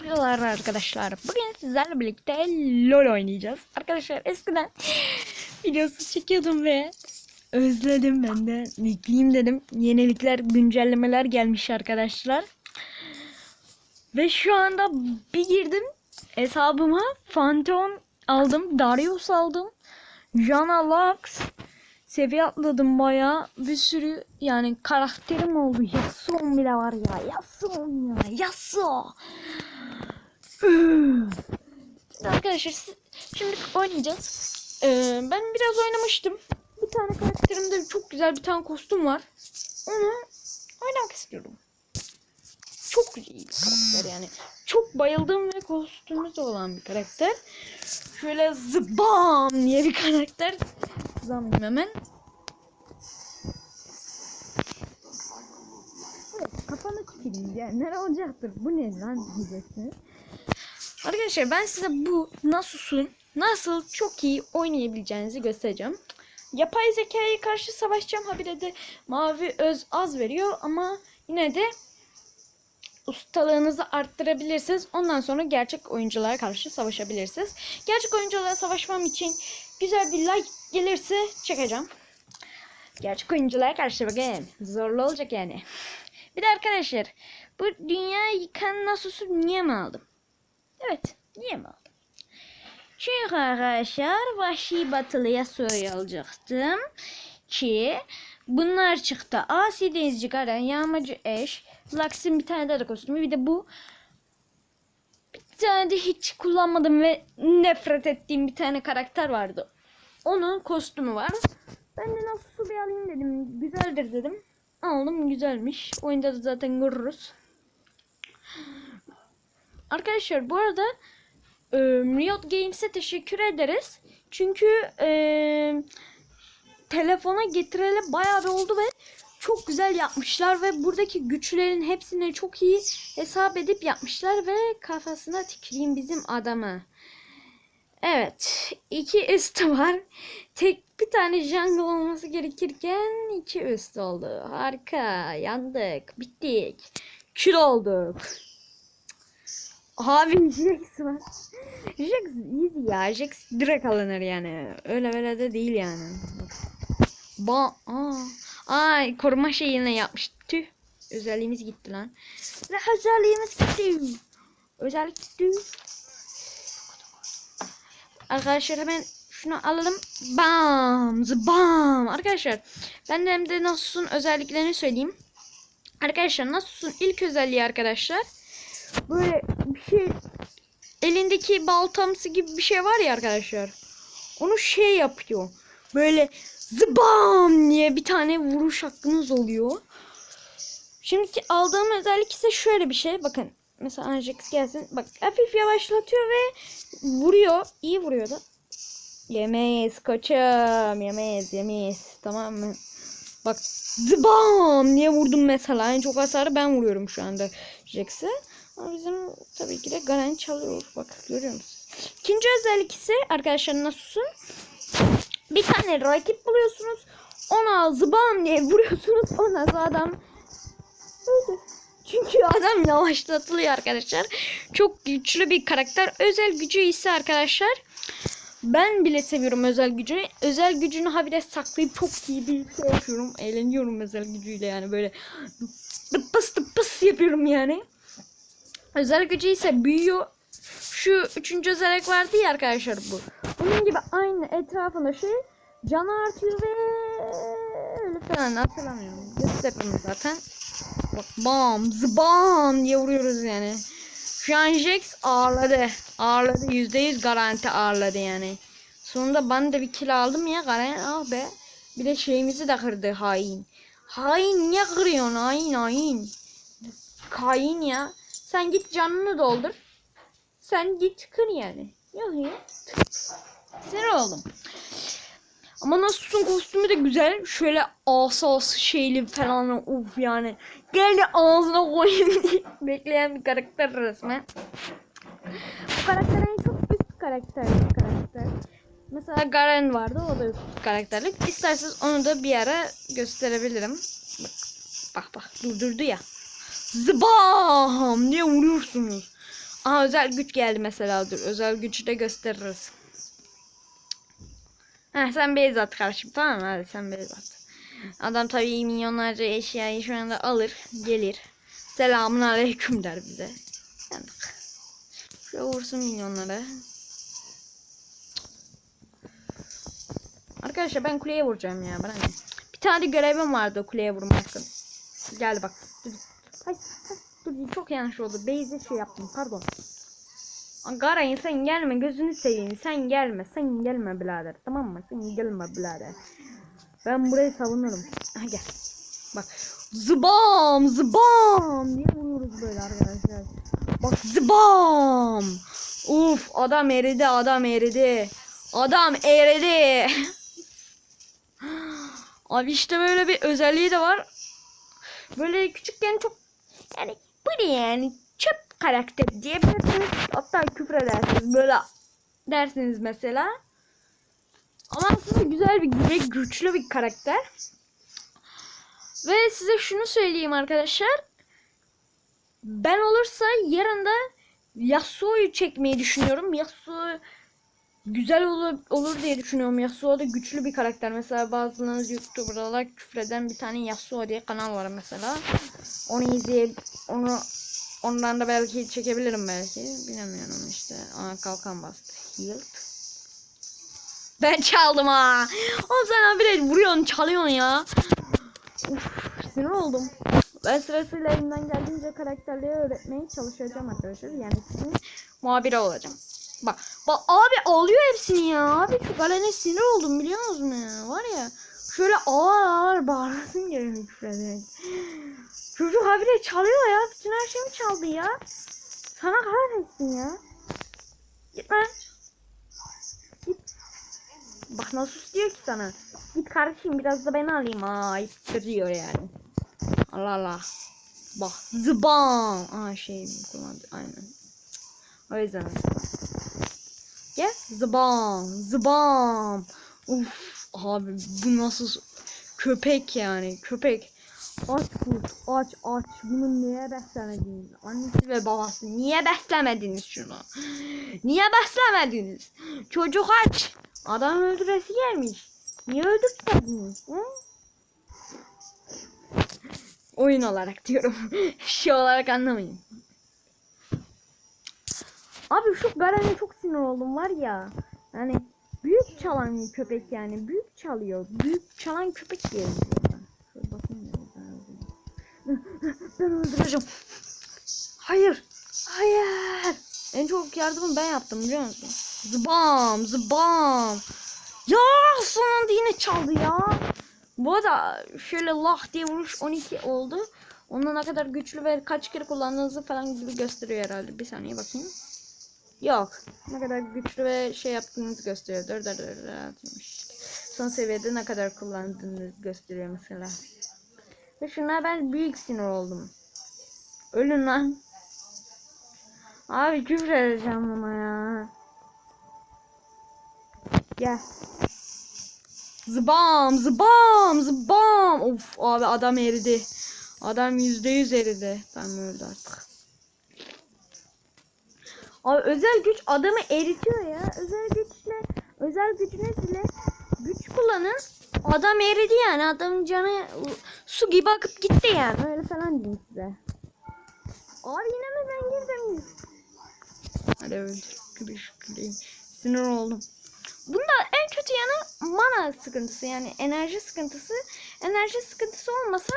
yapıyorlar arkadaşlar? Bugün sizlerle birlikte LoL oynayacağız. Arkadaşlar eskiden videosu çekiyordum ve özledim ben de. Yükleyeyim dedim. Yenilikler, güncellemeler gelmiş arkadaşlar. Ve şu anda bir girdim hesabıma Phantom aldım, Darius aldım. Jana Lux seviye atladım baya bir sürü yani karakterim oldu. Yasuo'm bile var ya. Yasuo'm ya. Yasuo. Arkadaşlar şimdi oynayacağız. Ee, ben biraz oynamıştım. Bir tane karakterimde çok güzel bir tane kostüm var. Onu oynamak istiyorum. Çok güzel bir karakter yani. Çok bayıldığım ve kostümü olan bir karakter. Şöyle zıbam diye bir karakter. Zıbam hemen. Evet, kafanı tüküreyim yani. Ne olacaktır? Bu ne lan diyeceksiniz. Arkadaşlar ben size bu Nasus'un nasıl çok iyi oynayabileceğinizi göstereceğim. Yapay zekaya karşı savaşacağım. Habire de mavi öz az veriyor ama yine de ustalığınızı arttırabilirsiniz. Ondan sonra gerçek oyunculara karşı savaşabilirsiniz. Gerçek oyunculara savaşmam için güzel bir like gelirse çekeceğim. Gerçek oyunculara karşı bakın. Zorlu olacak yani. Bir de arkadaşlar bu dünya yıkan Nasus'u niye mi aldım? Evet niye mi aldım? Çünkü arkadaşlar Vahşi Batılı'ya soru alacaktım ki bunlar çıktı. Asi Denizci Garen, Yağmacı Eş, Lux'in bir tane daha da kostümü bir de bu bir tane de hiç kullanmadım ve nefret ettiğim bir tane karakter vardı. Onun kostümü var. Ben de nasıl bir alayım dedim. Güzeldir dedim. Aldım güzelmiş. Oyunda da zaten görürüz. Arkadaşlar bu arada e, Riot Games'e teşekkür ederiz. Çünkü e, telefona getireli bayağı bir oldu ve çok güzel yapmışlar ve buradaki güçlerin hepsini çok iyi hesap edip yapmışlar ve kafasına tüküreyim bizim adamı. Evet. iki üstü var. Tek bir tane jungle olması gerekirken iki üst oldu. Harika. Yandık. Bittik. Kül olduk. Abi Jax var. Jax easy ya. Jax direkt alınır yani. Öyle böyle de değil yani. Ba Aa. Ay koruma şeyine yapmış. Tüh. Özelliğimiz gitti lan. Ve özelliğimiz gitti. Özellik gitti. Arkadaşlar hemen şunu alalım. Bam! Bam! Arkadaşlar ben de hem de Nasus'un özelliklerini söyleyeyim. Arkadaşlar Nasus'un ilk özelliği arkadaşlar böyle şey elindeki baltamsı gibi bir şey var ya arkadaşlar. Onu şey yapıyor. Böyle zıbam diye bir tane vuruş hakkınız oluyor. Şimdiki aldığım özellik ise şöyle bir şey. Bakın mesela Ajax gelsin. Bak hafif yavaşlatıyor ve vuruyor. İyi vuruyor da. Yemeyiz koçum. Yemeyiz yemeyiz. Tamam mı? Bak zıbam diye vurdum mesela. En çok hasarı ben vuruyorum şu anda Jax'e. Bizim tabii ki de Garen çalıyor. Bak görüyor musunuz? İkinci özellik ise arkadaşlar Nasus'un bir tane rakip buluyorsunuz. Ona zıbam diye vuruyorsunuz. Ondan sonra adam öldü. Çünkü adam yavaşlatılıyor arkadaşlar. Çok güçlü bir karakter. Özel gücü ise arkadaşlar ben bile seviyorum özel gücünü. Özel gücünü habire saklayıp çok iyi bir şey yapıyorum. Eğleniyorum özel gücüyle yani böyle tıpıs tıpıs yapıyorum yani. Özel gücü ise büyüyor. Şu üçüncü özellik vardı ya arkadaşlar bu. Bunun gibi aynı etrafında şey canı artıyor ve öyle falan hatırlamıyorum. Gösteririm zaten. Bak bam zıbam diye vuruyoruz yani. Şu an Jax ağırladı. Ağırladı. Yüzde yüz garanti ağırladı yani. Sonunda ben de bir kill aldım ya Garen ah be. Bir de şeyimizi de kırdı hain. Hain niye kırıyorsun hain hain. Kain ya. Sen git canını doldur. Sen git kır yani. Yok ya. Sen oğlum. Ama Nasus'un kostümü de güzel. Şöyle asas şeyli falan uf yani. Gel de ağzına diye bekleyen bir karakter resmen. Bu karakter en çok üst karakter bir karakter. Mesela Garen vardı o da üst karakterlik. İsterseniz onu da bir ara gösterebilirim. Bak bak bak durdurdu ya. Zıbam diye vuruyorsunuz. Aha özel güç geldi mesela dur. Özel gücü de gösteririz. Heh sen base at karşım tamam? Hadi sen base at. Adam tabii milyonlarca eşyayı şu anda alır. Gelir. Selamun aleyküm der bize. Yandık. Şöyle vursun milyonlara. Arkadaşlar ben kuleye vuracağım ya. Bana ne? Bir tane görevim vardı kuleye vurmakın. Gel bak. Hay, dur çok yanlış oldu. Base'e şey yaptım pardon. Garayın sen gelme gözünü seveyim. Sen gelme. Sen gelme birader. Tamam mı? Sen gelme birader. Ben burayı savunurum. Ha gel. Bak. Zıbam zıbam diye vuruyoruz böyle arkadaşlar. Bak zıbam. Uf adam eridi adam eridi. Adam eridi. Abi işte böyle bir özelliği de var. Böyle küçükken çok yani bu ne yani çöp karakter diyebilirsiniz. Hatta küfür edersiniz böyle dersiniz mesela. Ama aslında güzel bir ve güçlü bir karakter. Ve size şunu söyleyeyim arkadaşlar. Ben olursa yarın da Yasuo'yu çekmeyi düşünüyorum. Yasuo güzel olur, olur diye düşünüyorum. Yasuo da güçlü bir karakter. Mesela bazılarınız YouTuber'da küfreden bir tane Yasuo diye kanal var mesela. Onu izleyip onu ondan da belki çekebilirim belki. Bilemiyorum işte. Aa kalkan bastı. Healed. Ben çaldım ha. Oğlum sen habire vuruyorsun çalıyorsun ya. Uf, sinir oldum. Ben sırasıyla elimden geldiğince karakterleri öğretmeye çalışacağım arkadaşlar. Yani sizin muhabire olacağım. Bak, bak abi alıyor hepsini ya. Abi çok alene sinir oldum biliyor musunuz ya? Var ya şöyle ağır ağır bağırasın geliyor küfrederek. Çocuk habire çalıyor ya. Bütün her şeyimi çaldı ya. Sana kahretsin ya. Git lan. Git. Bak nasıl diyor ki sana. Git kardeşim biraz da ben alayım. Aa ittiriyor yani. Allah Allah. Bak zıbam. Aa şey kullandı aynen. O yüzden. Gel zıbam zıbam. Uf abi bu nasıl köpek yani köpek. Aç kurt aç aç bunu niye beslemediniz? Annesi ve babası niye beslemediniz şunu? Niye beslemediniz? Çocuk aç. Adam öldüresi gelmiş. Niye öldürtmediniz? He? Oyun olarak diyorum. şey olarak anlamayın. Abi şu Garen'e çok sinir oldum var ya. Yani büyük çalan köpek yani. Büyük çalıyor. Büyük çalan köpek diye ya, ben öldüreceğim. Hayır. Hayır. En çok yardımı ben yaptım biliyor musun? Zıbam zıbam. Ya son anda yine çaldı ya. Bu arada şöyle lah diye vuruş 12 oldu. Ondan ne kadar güçlü ve kaç kere kullandığınızı falan gibi gösteriyor herhalde. Bir saniye bakayım. Yok. Ne kadar güçlü ve şey yaptığınızı gösteriyor. Dur dur dur. dur. Son seviyede ne kadar kullandığınızı gösteriyor mesela. Ve şuna ben büyük sinir oldum. Ölün lan. Abi küfür edeceğim ama ya. Gel. Zıbam zıbam zıbam. Of abi adam eridi. Adam yüzde yüz eridi. Tamam öldü artık. Abi özel güç adamı eritiyor ya. Özel güçle özel gücünüzle güç kullanın. Adam eridi yani. Adamın canı su gibi akıp gitti yani. Öyle falan diyeyim size. Abi yine mi ben girdim? Hadi öldür. Gülüş güleyim. Sinir oldum. Bunda en kötü yanı mana sıkıntısı yani enerji sıkıntısı. Enerji sıkıntısı olmasa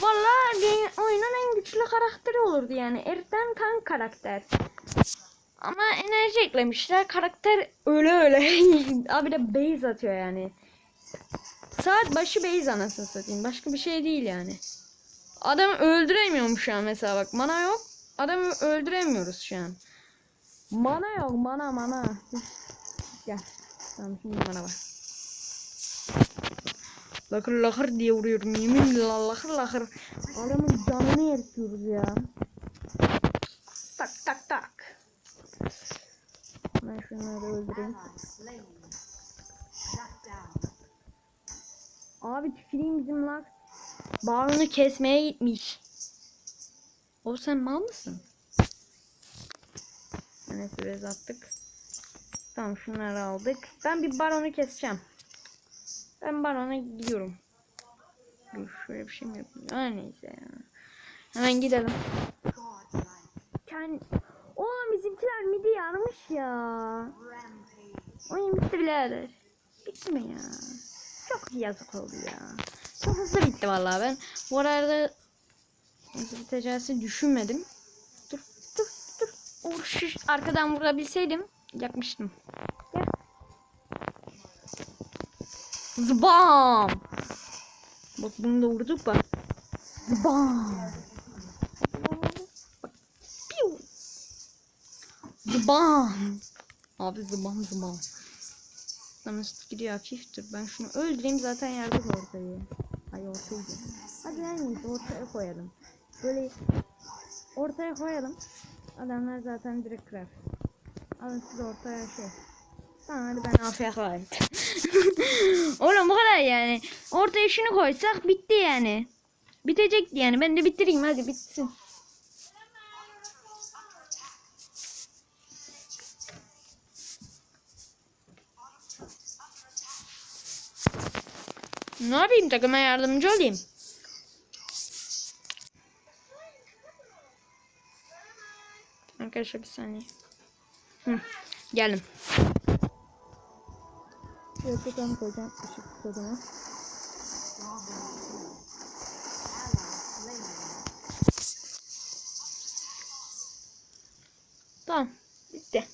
vallahi oyunun en güçlü karakteri olurdu yani. Eriten kan karakter. Ama enerji eklemişler. Karakter öyle öyle. Abi de base atıyor yani. Saat başı base anasını satayım. Başka bir şey değil yani. Adamı öldüremiyorum şu an mesela bak. Mana yok. Adamı öldüremiyoruz şu an. Mana yok. Mana mana. Gel. Tamam şimdi bana bak. Lakır lakır diye vuruyorum. Yeminle lakır lakır. Adamın canını eritiyoruz ya. Bağını kesmeye gitmiş. O sen mal mısın? Neyse biraz attık. Tamam şunları aldık. Ben bir baronu keseceğim. Ben barona gidiyorum. Dur şöyle bir şey mi yapayım? Ha, neyse ya. Hemen gidelim. Kend... Oğlum bizimkiler midi yarmış ya. Oyun bitti birader. Bitti mi ya? Çok yazık oldu ya. Çok hızlı bitti vallahi ben. Bu arada nasıl biteceğini düşünmedim. Dur dur dur. Uğur şiş. arkadan vurabilseydim yakmıştım. Gel. Zbam. Bak bunu da vurduk bak. Zbam. Bak. Piu. Zbam. Abi zıbam zıbam. Namıst gidiyor hafiftir. Ben şunu öldüreyim zaten yerde de ortayı. Ay ortayı. Hadi iyisi ortaya koyalım. Böyle ortaya koyalım. Adamlar zaten direkt kırar. Alın siz ortaya şey. Tamam hadi ben afiyet koyayım. Oğlum bu kadar yani. Ortaya şunu koysak bitti yani. Bitecekti yani. Ben de bitireyim hadi bitsin. Ne yapayım takıma yardımcı olayım. Arkadaşlar bir saniye. Hı, geldim. Bakalım koyacağım ışık kodunu. Tamam, bitti.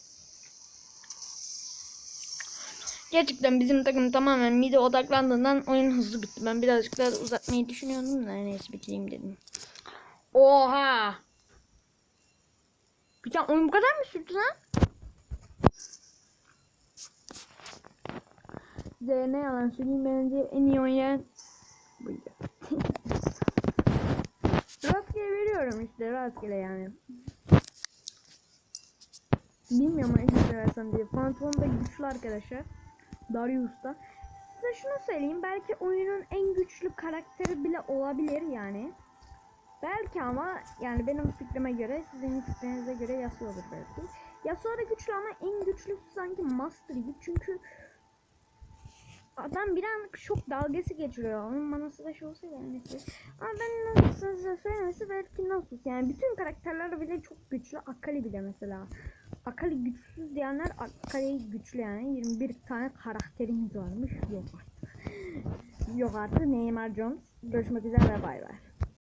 Gerçekten bizim takım tamamen mide odaklandığından oyun hızlı bitti. Ben birazcık daha uzatmayı düşünüyordum da neyse bitireyim dedim. Oha! Bir tane oyun bu kadar mı sürdü lan? Size ne yalan söyleyeyim bence en iyi oynayan buydu. rastgele veriyorum işte rastgele yani. Bilmiyorum hangisini versem diye. Phantom da güçlü arkadaşlar. Darius'ta. Size şunu söyleyeyim. Belki oyunun en güçlü karakteri bile olabilir yani. Belki ama yani benim fikrime göre sizin fikrinize göre Yasuo'dur belki. Yasuo da güçlü ama en güçlüsü sanki Master Yi. Çünkü adam bir an şok dalgası geçiriyor. Onun da şey olsa yani. Ama ben nasıl size söylemesi belki nasıl yani bütün karakterler bile çok güçlü. Akali bile mesela. Akali güçsüz diyenler Akali güçlü yani. 21 tane karakterimiz varmış. Yok artık. Yok artık Neymar Jones. Görüşmek üzere bay bay.